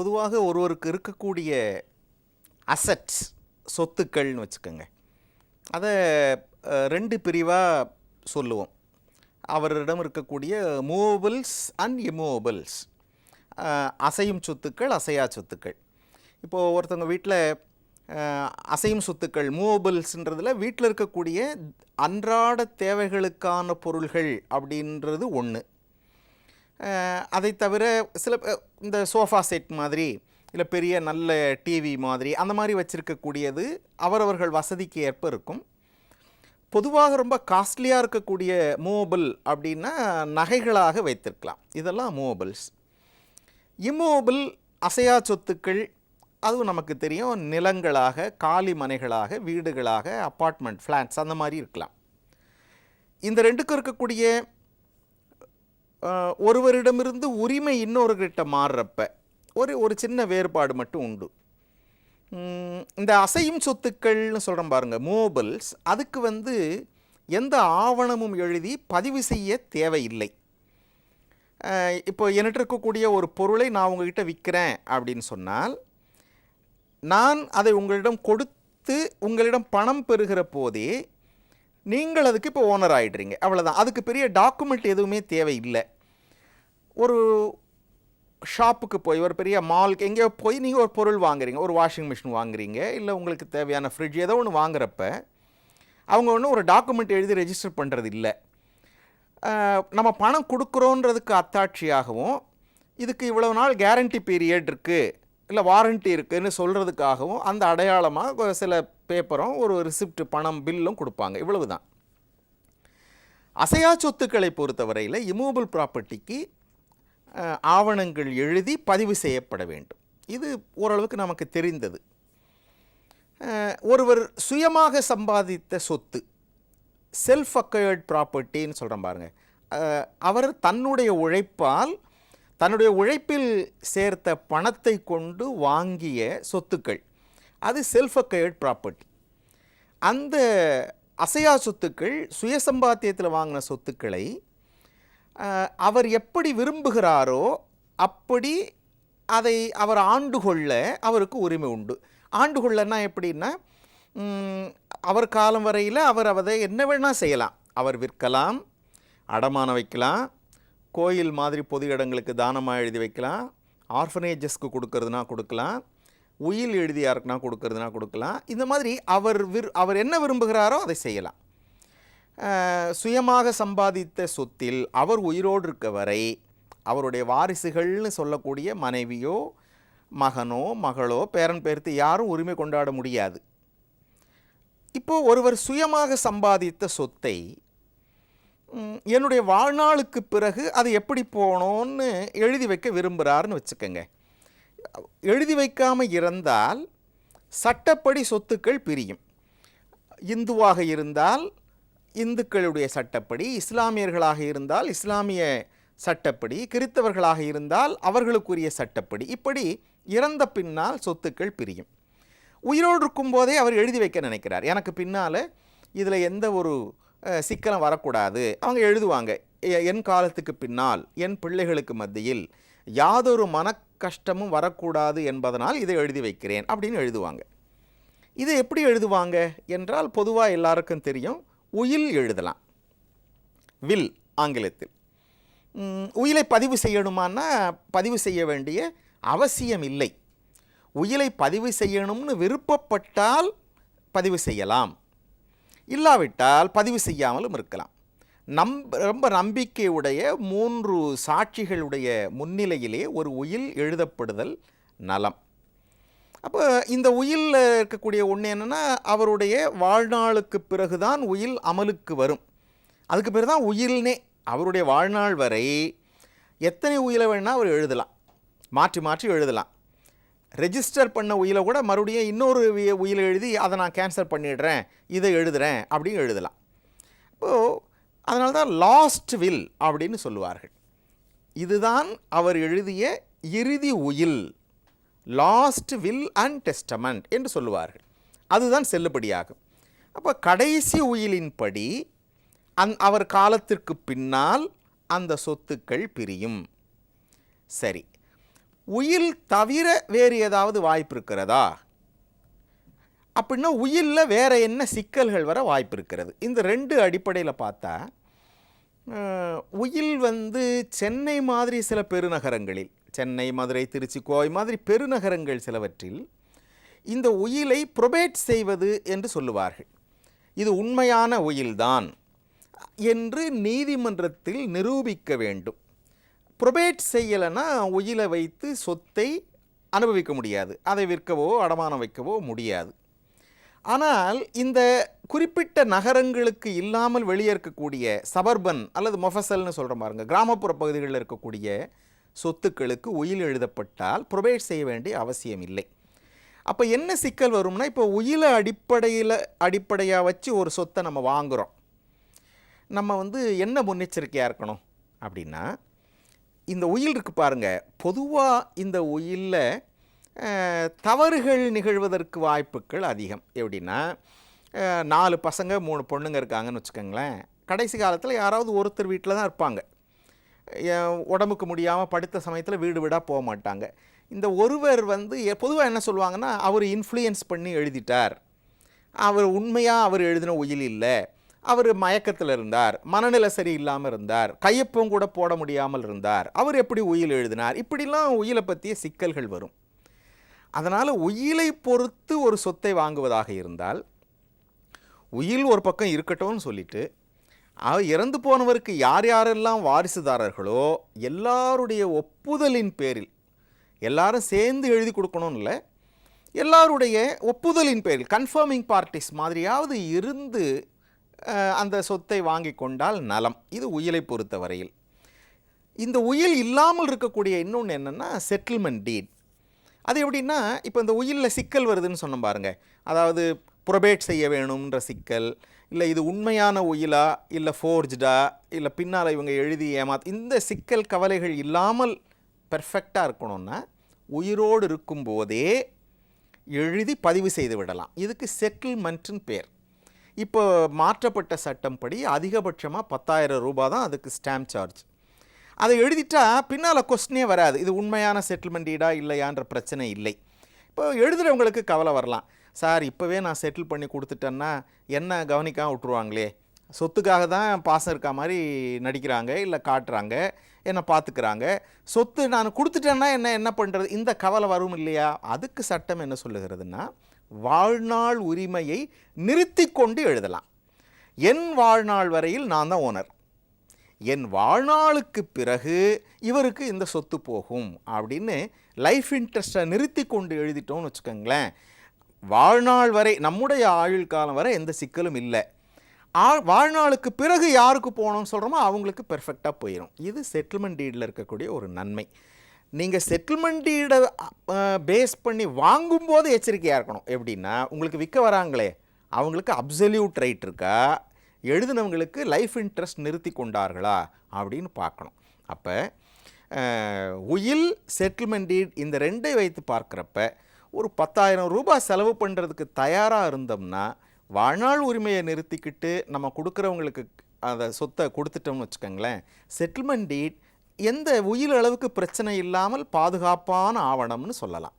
பொதுவாக ஒருவருக்கு இருக்கக்கூடிய அசட்ஸ் சொத்துக்கள்னு வச்சுக்கோங்க. அதை ரெண்டு பிரிவாக சொல்லுவோம். அவரிடம் இருக்கக்கூடிய மூவபிள்ஸ் அண்ட் இமூவபிள்ஸ் அசையும் சொத்துக்கள் அசையா சொத்துக்கள். இப்போது ஒருத்தவங்க வீட்டில் அசையும் சொத்துக்கள் மூவபிள்ஸ்ன்றதில் வீட்டில் இருக்கக்கூடிய அன்றாட தேவைகளுக்கான பொருள்கள் அப்படின்றது ஒன்று அதை தவிர சில இந்த சோஃபா செட் மாதிரி இல்லை பெரிய நல்ல டிவி மாதிரி அந்த மாதிரி வச்சுருக்கக்கூடியது அவரவர்கள் வசதிக்கு ஏற்ப இருக்கும். பொதுவாக ரொம்ப காஸ்ட்லியாக இருக்கக்கூடிய மூவபிள் அப்படின்னா நகைகளாக வைத்திருக்கலாம். இதெல்லாம் மூவபிள்ஸ் இம்மூவபிள் அசையா சொத்துக்கள் அதுவும் நமக்கு தெரியும். நிலங்களாக காலி மனைகளாக வீடுகளாக அப்பார்ட்மெண்ட் ஃப்ளாட்ஸ் அந்த மாதிரி இருக்கலாம். இந்த ரெண்டுக்கும் இருக்கக்கூடிய ஒருவரிடமிருந்து உரிமை இன்னொருகிட்ட மாறுறப்ப ஒரு ஒரு சின்ன வேறுபாடு மட்டும் உண்டு. இந்த அசையும் சொத்துக்கள்னு சொல்கிறோம் பாருங்கள் மோபல்ஸ் அதுக்கு வந்து எந்த ஆவணமும் எழுதி பதிவு செய்ய தேவையில்லை. இப்போ என்கிட்ட இருக்கக்கூடிய ஒரு பொருளை நான் உங்ககிட்ட விற்கிறேன் அப்படின்னு சொன்னால் நான் அதை உங்களிடம் கொடுத்து உங்களிடம் பணம் பெறுகிற போதே நீங்கள் அதுக்கு இப்போ ஓனர் ஆகிடுறீங்க அவ்வளோதான் அதுக்கு பெரிய டாக்குமெண்ட் எதுவுமே தேவையில்லை. ஒரு ஷாப்புக்கு போய் ஒரு பெரிய மால்க்கு எங்கேயோ போய் நீங்கள் ஒரு பொருள் வாங்குறீங்க. ஒரு வாஷிங் மிஷின் வாங்குறீங்க. இல்லை உங்களுக்கு தேவையான ஃப்ரிட்ஜ் ஏதோ ஒன்று வாங்குறப்ப அவங்க ஒன்றும் ஒரு டாக்குமெண்ட் எழுதி ரெஜிஸ்டர் பண்ணுறது இல்லை நம்ம பணம் கொடுக்குறோன்றதுக்கு அத்தாட்சியாகவும் இதுக்கு இவ்வளோ நாள் கேரண்டி பீரியட் இருக்குது இல்லை வாரண்ட்டி இருக்குதுன்னு சொல்கிறதுக்காகவும் அந்த அடையாளமாக சில பேப்பரும் ஒரு ரிசிப்ட் பணம் பில்லும் கொடுப்பாங்க. இவ்வளவு தான் அசையா சொத்துக்களை பொறுத்தவரையில் இமூவபிள் ப்ராப்பர்ட்டிக்கு ஆவணங்கள் எழுதி பதிவு செய்யப்பட வேண்டும். இது ஓரளவுக்கு நமக்கு தெரிந்தது. ஒருவர் சுயமாக சம்பாதித்த சொத்து செல்ஃப் அக்கயர்ட் ப்ராப்பர்ட்டின்னு சொல்கிறேன் பாருங்கள் அவர் தன்னுடைய உழைப்பால் தன்னுடைய உழைப்பில் சேர்த்த பணத்தை கொண்டு வாங்கிய சொத்துக்கள் அது செல்ஃப் அக்கயர்ட் ப்ராப்பர்ட்டி அந்த அசையா சொத்துக்கள் சுயசம்பாத்தியத்தில் வாங்கின சொத்துக்களை அவர் எப்படி விரும்புகிறாரோ அப்படி அதை அவர் ஆண்டு கொள்ள அவருக்கு உரிமை உண்டு. ஆண்டு கொள்ளன்னா எப்படின்னா அவர் காலம் வரையில் அவர் அதை என்ன வேணால் செய்யலாம். அவர் விற்கலாம் அடமானம் வைக்கலாம் கோயில் மாதிரி பொது இடங்களுக்கு தானமாக எழுதி வைக்கலாம் ஆர்ஃபனேஜஸ்க்கு கொடுக்கறதுனா கொடுக்கலாம் உயில் எழுதி யாருக்குனா கொடுக்கறதுனா கொடுக்கலாம். இந்த மாதிரி அவர் விரு அவர் என்ன விரும்புகிறாரோ அதை செய்யலாம். சுயமாக சம்பாதித்த சொத்தில் அவர் உயிரோடு இருக்க வரை அவருடைய வாரிசுகள்னு சொல்லக்கூடிய மனைவியோ மகனோ மகளோ பேரன் பேர்த்து யாரும் உரிமை கொண்டாட முடியாது. இப்போது ஒருவர் சுயமாக சம்பாதித்த சொத்தை என்னுடைய வாழ்நாளுக்கு பிறகு அது எப்படி போகணும்னு எழுதி வைக்க விரும்புகிறாருன்னு வச்சுக்கோங்க. எழுதி வைக்காமல் இருந்தால் சட்டப்படி சொத்துக்கள் பிரியும். இந்துவாக இருந்தால் இந்துக்களுடைய சட்டப்படி இஸ்லாமியர்களாக இருந்தால் இஸ்லாமிய சட்டப்படி கிறித்தவர்களாக இருந்தால் அவர்களுக்குரிய சட்டப்படி. இப்படி இறந்த பின்னால் சொத்துக்கள் பிரியும். உயிரோடு இருக்கும்போதே அவர் எழுதி வைக்க நினைக்கிறார். எனக்கு பின்னால் இதில் எந்த ஒரு சிக்கலம் சிக்கலும் வரக்கூடாது. அவங்க எழுதுவாங்க "எ- என் காலத்துக்கு பின்னால் என் பிள்ளைகளுக்கு மத்தியில் யாதொரு மன கஷ்டமும் வரக்கூடாது என்பதனால் இதை எழுதி வைக்கிறேன் அப்படின்னு எழுதுவாங்க. இதை எப்படி எழுதுவாங்க? என்றால் பொதுவாக எல்லாருக்கும் தெரியும். உயில் எழுதலாம். வில் ஆங்கிலத்தில். உயிலை பதிவு செய்யணுமான்னா பதிவு செய்ய வேண்டிய அவசியம் இல்லை. உயிலை பதிவு செய்யணும்னு விருப்பப்பட்டால் பதிவு செய்யலாம். இல்லாவிட்டால் பதிவு செய்யாமலும் இருக்கலாம். நம் ரொம்ப நம்பிக்கையுடைய மூன்று சாட்சிகளுடைய முன்னிலையிலே ஒரு உயில் எழுதப்படுதல் நலம். அப்போ இந்த உயிலில் இருக்கக்கூடிய ஒன்று என்னென்னா அவருடைய வாழ்நாளுக்கு பிறகுதான் உயில் அமலுக்கு வரும். அதுக்கு பிறகு தான் உயில்னே. அவருடைய வாழ்நாள் வரை எத்தனை உயிலை வேணால் அவர் எழுதலாம். மாற்றி மாற்றி எழுதலாம். ரெஜிஸ்டர் பண்ண உயிலை கூட மறுபடியும் இன்னொரு உயிலை எழுதி அதை நான் கேன்சல் பண்ணிடுறேன். இதை எழுதுகிறேன் அப்படின்னு எழுதலாம். இப்போது அதனால தான் லாஸ்ட் வில் அப்படின்னு சொல்லுவார்கள். இதுதான் அவர் எழுதிய இறுதி உயில் லாஸ்ட் வில் அண்ட் டெஸ்டமெண்ட் என்று சொல்லுவார்கள். அதுதான் செல்லுபடியாகும். அப்போ கடைசி உயிலின்படி அந் அவர் காலத்திற்கு பின்னால் அந்த சொத்துக்கள் பிரியும். சரி உயில் தவிர வேறு ஏதாவது வாய்ப்பு இருக்கிறதா? அப்படின்னா உயிலில் வேற என்ன சிக்கல்கள் வர வாய்ப்பு இருக்கிறது. இந்த ரெண்டு அடிப்படையில் பார்த்தா உயில் வந்து சென்னை மாதிரி சில பெருநகரங்களில் சென்னை மதுரை திருச்சி கோவை மாதிரி பெருநகரங்கள் சிலவற்றில் இந்த உயிலை புரொபேட் செய்வது என்று சொல்லுவார்கள். இது உண்மையான உயில்தான் என்று நீதிமன்றத்தில் நிரூபிக்க வேண்டும். புரொபேட் செய்யலைன்னா உயிலை வைத்து சொத்தை அனுபவிக்க முடியாது. அதை விற்கவோ அடமானம் வைக்கவோ முடியாது. ஆனால் இந்த குறிப்பிட்ட நகரங்களுக்கு இல்லாமல் வெளியே இருக்கக்கூடிய சபர்பன் அல்லது மொஃபசல்னு சொல்கிற பாருங்க கிராமப்புற பகுதிகளில் இருக்கக்கூடிய சொத்துக்களுக்கு உயில் எழுதப்பட்டால் ப்ரொவைட் செய்ய வேண்டிய அவசியம் இல்லை. அப்போ என்ன சிக்கல் வரும்னா இப்போ உயில அடிப்படையில் அடிப்படையாக வச்சு ஒரு சொத்தை நம்ம வாங்குகிறோம் நம்ம வந்து என்ன முன்னெச்சரிக்கையாக இருக்கணும் அப்படின்னா இந்த உயில் இருக்கு பாருங்க பொதுவாக இந்த உயிலில் தவறுகள் நிகழ்வதற்கு வாய்ப்புகள் அதிகம். எப்படின்னா நாலு பசங்க மூணு பொண்ணுங்க இருக்காங்கன்னு வச்சுக்கோங்களேன். கடைசி காலத்தில் யாராவது ஒருத்தர் வீட்டில் தான் இருப்பாங்க. உடம்புக்கு முடியாமல் படுத்த சமயத்தில் வீடு வீடாக போக மாட்டாங்க. இந்த ஒருவர் வந்து பொதுவாக என்ன சொல்லுவாங்கன்னா அவர் இன்ஃப்ளூயன்ஸ் பண்ணி எழுதிட்டார். அவர் உண்மையாக அவர் எழுதின உயில் இல்லை. அவர் மயக்கத்தில் இருந்தார். மனநிலை சரியில்லாமல் இருந்தார். கையப்பம் கூட போட முடியாமல் இருந்தார். அவர் எப்படி உயில் எழுதினார்? இப்படிலாம் உயிலை பற்றிய சிக்கல்கள் வரும். அதனால் உயிலை பொறுத்து ஒரு சொத்தை வாங்குவதாக இருந்தால் உயில் ஒரு பக்கம் இருக்கட்டும்னு சொல்லிட்டு அவ இறந்து போனவருக்கு யார் யாரெல்லாம் வாரிசுதாரர்களோ எல்லாருடைய ஒப்புதலின் பேரில் எல்லாரும் சேர்ந்து எழுதி கொடுக்கணும்னு இல்லை எல்லாருடைய ஒப்புதலின் பேரில் கன்ஃபர்மிங் பார்ட்டிஸ் மாதிரியாவது இருந்து அந்த சொத்தை வாங்கி கொண்டால் நலம். இது உயிலை பொறுத்த வரையில் இந்த உயில் இல்லாமல் இருக்கக்கூடிய இன்னொன்று என்னென்னா செட்டில்மெண்ட் டீட் அது எப்படின்னா இப்போ இந்த உயிலில் சிக்கல் வருதுன்னு சொன்னோம் பாருங்க. அதாவது புரபேட் செய்ய வேணுன்ற சிக்கல் இல்லை இது உண்மையான உயிலா இல்லை ஃபோர்ஜ்டா இல்லை பின்னால் இவங்க எழுதி ஏமா இந்த சிக்கல் கவலைகள் இல்லாமல் பெர்ஃபெக்டாக இருக்கணும்னா உயிரோடு இருக்கும்போதே எழுதி பதிவு செய்து விடலாம். இதுக்கு செட்டில்மெண்ட்டுன்னு பேர். இப்போ மாற்றப்பட்ட சட்டம்படி அதிகபட்சமாக பத்தாயிரம் ரூபாய் தான் அதுக்கு ஸ்டாம்ப் சார்ஜ் அதை எழுதிட்டா பின்னால் கொஸ்டினே வராது. இது உண்மையான செட்டில்மெண்ட் ஈடா இல்லையான்ற பிரச்சனை இல்லை. இப்போ எழுதுகிறவங்களுக்கு கவலை வரலாம். சார் இப்போவே நான் செட்டில் பண்ணி கொடுத்துட்டேன்னா என்ன கவனிக்காமல் விட்ருவாங்களே சொத்துக்காக தான் பாசம் இருக்க மாதிரி நடிக்கிறாங்க இல்லை காட்டுறாங்க என்னை பார்த்துக்கிறாங்க சொத்து நான் கொடுத்துட்டேன்னா என்ன என்ன பண்ணுறது இந்த கவலை வரும் இல்லையா? அதுக்கு சட்டம் என்ன சொல்லுகிறதுன்னா வாழ்நாள் உரிமையை நிறுத்தி கொண்டு எழுதலாம். என் வாழ்நாள் வரையில் நான் தான் ஓனர் என் வாழ்நாளுக்கு பிறகு இவருக்கு இந்த சொத்து போகும் அப்படின்னு லைஃப் இன்ட்ரெஸ்ட்டை நிறுத்தி கொண்டு எழுதிட்டோம்னு வச்சுக்கோங்களேன். வாழ்நாள் வரை நம்முடைய ஆயுள் காலம் வரை எந்த சிக்கலும் இல்லை. ஆ வாழ்நாளுக்கு பிறகு யாருக்கு போகணும்னு சொல்கிறோமோ அவங்களுக்கு பெர்ஃபெக்டாக போயிடும் இது செட்டில்மெண்ட் டீடில் இருக்கக்கூடிய ஒரு நன்மை. நீங்கள் செட்டில்மெண்ட் டீடை பேஸ் பண்ணி வாங்கும்போது எச்சரிக்கையாக இருக்கணும். எப்படின்னா உங்களுக்கு விற்க வராங்களே அவங்களுக்கு அப்சல்யூட் ரைட் இருக்கா? எழுதினவங்களுக்கு லைஃப் இன்ட்ரெஸ்ட் நிறுத்தி கொண்டார்களா அப்படின்னு பார்க்கணும். அப்போ உயில் செட்டில்மெண்ட் டீட் இந்த ரெண்டை வைத்து பார்க்குறப்ப ஒரு பத்தாயிரம் ரூபாய் செலவு பண்ணுறதுக்கு தயாராக இருந்தோம்னா வாழ்நாள் உரிமையை நிறுத்திக்கிட்டு நம்ம கொடுக்குறவங்களுக்கு அதை சொத்தை கொடுத்துட்டோம்னு வச்சுக்கோங்களேன் செட்டில்மெண்ட் டீட் எந்த உயிர் அளவுக்கு பிரச்சனை இல்லாமல் பாதுகாப்பான ஆவணம்னு சொல்லலாம்.